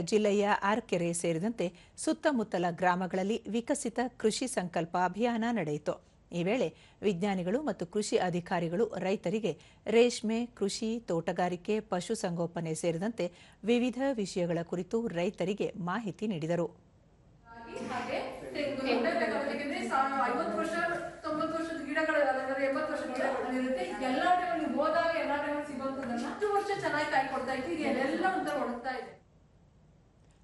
ಜಿಲ್ಲೆಯ ಆರ್ಕೆರೆ ಸೇರಿದಂತೆ ಸುತ್ತಮುತ್ತಲ ಗ್ರಾಮಗಳಲ್ಲಿ ವಿಕಸಿತ ಕೃಷಿ ಸಂಕಲ್ಪ ಅಭಿಯಾನ ನಡೆಯಿತು. ಈ ವೇಳೆ ವಿಜ್ಞಾನಿಗಳು ಮತ್ತು ಕೃಷಿ ಅಧಿಕಾರಿಗಳು ರೈತರಿಗೆ ರೇಷ್ಮೆ, ಕೃಷಿ, ತೋಟಗಾರಿಕೆ ಪಶುಸಂಗೋಪನೆ ಸೇರಿದಂತೆ ವಿವಿಧ ವಿಷಯಗಳ ಕುರಿತು ರೈತರಿಗೆ ಮಾಹಿತಿ ನೀಡಿದರು. ಎಲ್ಲ ಚೆನ್ನಾಗಿ ಕಾಯ್ಕೊಡ್ತಾ ಈಗ ಎಲ್ಲ ಒಂಥರ ಒಣಗ್ತಾ ಇದೆ.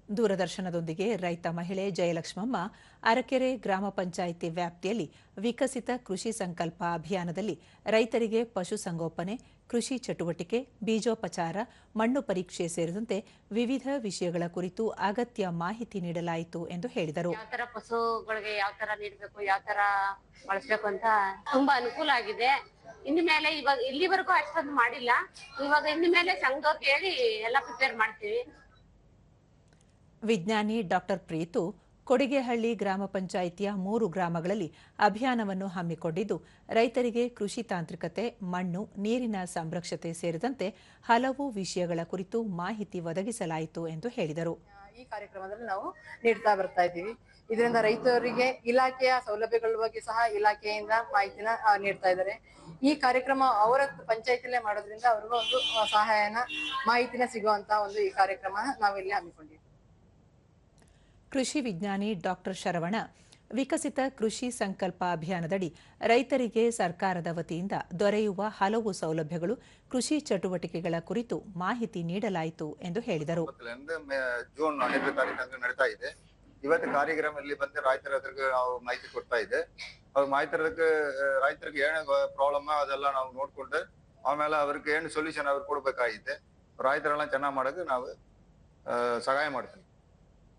ದೂರದರ್ಶನದೊಂದಿಗೆ ರೈತ ಮಹಿಳೆ ಜಯಲಕ್ಷ್ಮಮ್ಮ ಅರಕೆರೆ ಗ್ರಾಮ ಪಂಚಾಯಿತಿ ವ್ಯಾಪ್ತಿಯಲ್ಲಿ ವಿಕಸಿತ ಕೃಷಿ ಸಂಕಲ್ಪ ಅಭಿಯಾನದಲ್ಲಿ ರೈತರಿಗೆ ಪಶುಸಂಗೋಪನೆ ಕೃಷಿ ಚಟುವಟಿಕೆ, ಬೀಜೋಪಚಾರ, ಮಣ್ಣು ಪರೀಕ್ಷೆ ಸೇರಿದಂತೆ ವಿವಿಧ ವಿಷಯಗಳ ಕುರಿತು ಅಗತ್ಯ ಮಾಹಿತಿ ನೀಡಲಾಯಿತು ಎಂದು ಹೇಳಿದರು. ಪಶುಗಳಿಗೆ ಯಾವ ತರ ನೀಡಬೇಕು, ಯಾವ ತರ ಬಳಸಬೇಕು ಅಂತ ತುಂಬಾ ಅನುಕೂಲ ಆಗಿದೆ. ಇನ್ನು ಮೇಲೆ ಇವಾಗ ಇಲ್ಲಿವರೆಗೂ ಅಷ್ಟೊಂದು ಮಾಡಿಲ್ಲ. ಇವಾಗ ಇನ್ನು ಮೇಲೆ ಸಂಘದವ್ರಿಗೆ ಹೇಳಿ ಎಲ್ಲ ಪ್ರಿಪೇರ್ ಮಾಡ್ತೀವಿ. ವಿಜ್ಞಾನಿ ಡಾಕ್ಟರ್ ಪ್ರೀತು ಕೊಡಿಗೆಹಳ್ಳಿ ಗ್ರಾಮ ಪಂಚಾಯಿತಿಯ ಮೂರು ಗ್ರಾಮಗಳಲ್ಲಿ ಅಭಿಯಾನವನ್ನು ಹಮ್ಮಿಕೊಂಡಿದ್ದು, ರೈತರಿಗೆ ಕೃಷಿ ತಾಂತ್ರಿಕತೆ, ಮಣ್ಣು, ನೀರಿನ ಸಂರಕ್ಷತೆ ಸೇರಿದಂತೆ ಹಲವು ವಿಷಯಗಳ ಕುರಿತು ಮಾಹಿತಿ ಒದಗಿಸಲಾಯಿತು ಎಂದು ಹೇಳಿದರು. ಈ ಕಾರ್ಯಕ್ರಮದಲ್ಲಿ ನಾವು ನೀಡ್ತಾ ಬರ್ತಾ ಇದ್ದೀವಿ. ಇದರಿಂದ ರೈತರಿಗೆ ಇಲಾಖೆಯ ಸೌಲಭ್ಯಗಳ ಬಗ್ಗೆ ಸಹ ಇಲಾಖೆಯಿಂದ ಮಾಹಿತಿನ ನೀಡ್ತಾ ಇದ್ದಾರೆ. ಈ ಕಾರ್ಯಕ್ರಮ ಅವರ ಪಂಚಾಯತಿಲೇ ಮಾಡೋದ್ರಿಂದ ಅವ್ರಿಗೂ ಒಂದು ಸಹಾಯನ, ಮಾಹಿತಿನ ಸಿಗುವಂತ ಒಂದು ಈ ಕಾರ್ಯಕ್ರಮ ನಾವಿಲ್ಲಿ ಹಮ್ಮಿಕೊಂಡಿದ್ದೀವಿ. ಕೃಷಿ ವಿಜ್ಞಾನಿ ಡಾಕ್ಟರ್ ಶರವಣ, ವಿಕಸಿತ ಕೃಷಿ ಸಂಕಲ್ಪ ಅಭಿಯಾನದಡಿ ರೈತರಿಗೆ ಸರ್ಕಾರದ ವತಿಯಿಂದ ದೊರೆಯುವ ಹಲವು ಸೌಲಭ್ಯಗಳು ಕೃಷಿ ಚಟುವಟಿಕೆಗಳ ಕುರಿತು ಮಾಹಿತಿ ನೀಡಲಾಯಿತು ಎಂದು ಹೇಳಿದರು. ಜೂನ್ ನಡೀತಾ ಇದೆ. ಇವತ್ತು ಕಾರ್ಯಕ್ರಮದಲ್ಲಿ ಬಂದು ರೈತರ ಮಾಹಿತಿ ಕೊಡ್ತಾ ಇದೆ. ಅವ್ರ ಮಾಹಿತಿ ರೈತರಿಗೆ ಏನು ಪ್ರಾಬ್ಲಮ್ ಅದೆಲ್ಲ ನಾವು ನೋಡ್ಕೊಂಡು, ಆಮೇಲೆ ಅವ್ರಿಗೆ ಏನು ಸೊಲ್ಯೂಷನ್ ಅವ್ರು ಕೊಡ್ಬೇಕಾಗಿದೆ. ರೈತರೆಲ್ಲ ಚೆನ್ನಾಗಿ ಮಾಡೋಕೆ ನಾವು ಸಹಾಯ ಮಾಡ್ತೀವಿ.